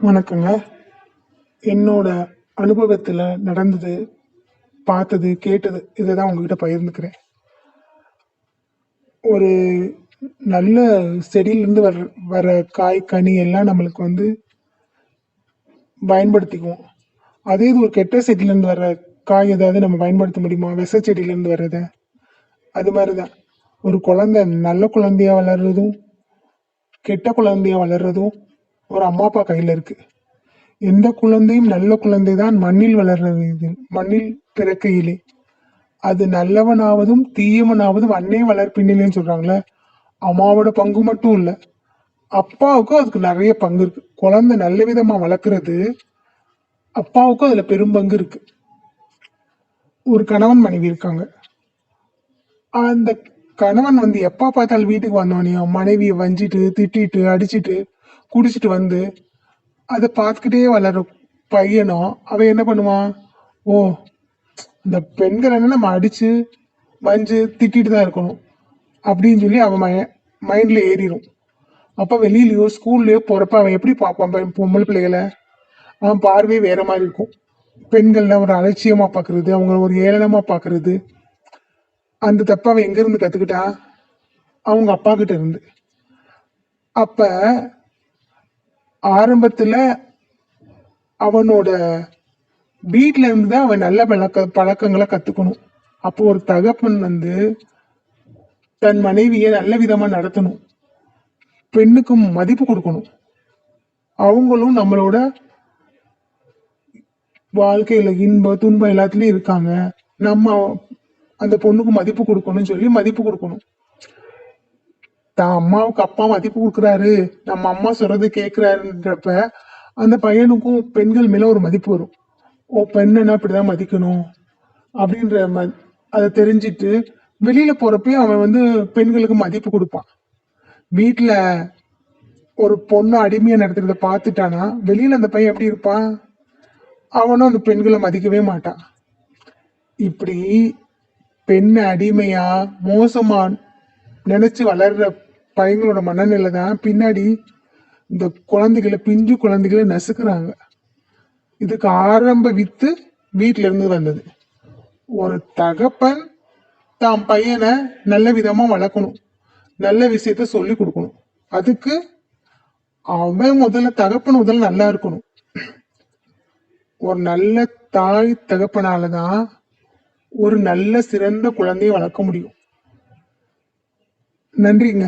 வணக்கங்க. என்னோட அனுபவத்தில் நடந்தது பார்த்தது கேட்டது இதை தான் உங்ககிட்ட பகிர்ந்துக்கிறேன். ஒரு நல்ல செடியிலேருந்து வர வர காய் கனி எல்லாம் நம்மளுக்கு வந்து பயன்படுத்திக்குவோம். அதே இது ஒரு கெட்ட செடியிலேருந்து வர காய் ஏதாவது நம்ம பயன்படுத்த முடியுமா? விச செடியிலேருந்து வர்றத. அது மாதிரி தான் ஒரு குழந்தை நல்ல குழந்தையா வளர்றதும் கெட்ட குழந்தையா வளர்றதும் ஒரு அம்மா அப்பா கையில் இருக்கு. எந்த குழந்தையும் நல்ல குழந்தை தான் மண்ணில் வளர்றது இது மண்ணில் பிறக்கையிலே. அது நல்லவனாவதும் தீயவனாவதும் அன்னை வளர்ப்பின்னிலேன்னு சொல்றாங்களே அம்மாவோட பங்கு மட்டும் இல்லை அப்பாவுக்கும் அதுக்கு நிறைய பங்கு இருக்கு. குழந்தை நல்ல விதமா வளர்க்கறது அப்பாவுக்கும் அதுல பெரும் பங்கு இருக்கு. ஒரு கணவன் மனைவி இருக்காங்க. அந்த கணவன் வந்து எப்ப பார்த்தாலும் வீட்டுக்கு வந்தோடனே மனைவியை வஞ்சிட்டு திட்டிட்டு அடிச்சிட்டு குடிச்சிட்டு வந்து அதை பார்த்துக்கிட்டே வளர பையனும் அவன் என்ன பண்ணுவான்? ஓ இந்த என்ன நம்ம அடிச்சு வஞ்சு திட்டிட்டு தான் இருக்கணும். அப்படின்னு சொல்லி அவன் மை மைண்ட்ல ஏறிடும் அப்போ வெளியிலயோ ஸ்கூல்லயோ போறப்ப அவன் எப்படி பார்ப்பான் பொம்பளை பிள்ளைகளை? அவன் பார்வையே வேற மாதிரி இருக்கும். பெண்கள்ல ஒரு அலட்சியமா பாக்குறது அவங்க ஒரு ஏளனமா பாக்குறது அந்த தப்ப அவன் எங்க இருந்து கத்துக்கிட்டான்? அவங்க அப்பா கிட்ட இருந்து. அப்ப ஆரம்பத்தில் அவனோட வீட்டில் இருந்து தான் அவன் நல்ல பழக்க பழக்கங்களை கற்றுக்கணும் அப்போ ஒரு தகப்பன் வந்து தன் மனைவியை நல்ல விதமாக நடத்தணும். பெண்ணுக்கும் மதிப்பு கொடுக்கணும். அவங்களும் நம்மளோட வாழ்க்கையில இன்பம் துன்பம் எல்லாத்துலயும் இருக்காங்க. நம்ம அந்த பொண்ணுக்கு மதிப்பு கொடுக்கணும்னு சொல்லி மதிப்பு கொடுக்கணும். தான் அம்மாவுக்கு அப்பா மதிப்பு கொடுக்குறாரு. நம்ம அம்மா சொல்றது கேட்கிறாருன்றப்ப அந்த பையனுக்கும் பெண்கள் மேல ஒரு மதிப்பு வரும். ஓ பெண்ணனா இப்படிதான் மதிக்கணும் அப்படின்ற ம அதை தெரிஞ்சிட்டு வெளியில போறப்பயும் அவன் வந்து பெண்களுக்கு மதிப்பு கொடுப்பான். வீட்டுல ஒரு பொண்ணு அடிமையா நடத்துறத பார்த்துட்டானா வெளியில அந்த பையன் எப்படி இருப்பான்? அவனும் அந்த பெண்களை மதிக்கவே மாட்டான். இப்படி பெண்ணை அடிமையா மோசமா நினைச்சு வளர்ற பையங்களோட மனநிலை தான். பின்னாடி இந்த குழந்தைகளை பிஞ்சு குழந்தைகளை நசுக்கிறாங்க. இதுக்கு ஆரம்ப வித்து வீட்டில இருந்து வந்தது. ஒரு தகப்பன் தான் பையனை நல்ல விதமா வளர்க்கணும். நல்ல விஷயத்த சொல்லி கொடுக்கணும். அதுக்கு அவன் முதல்ல தகப்பன் முதல்ல நல்லா இருக்கணும். ஒரு நல்ல தாய் தகப்பனாலதான் ஒரு நல்ல சிறந்த குழந்தையை வளர்க்க முடியும். நன்றிங்க.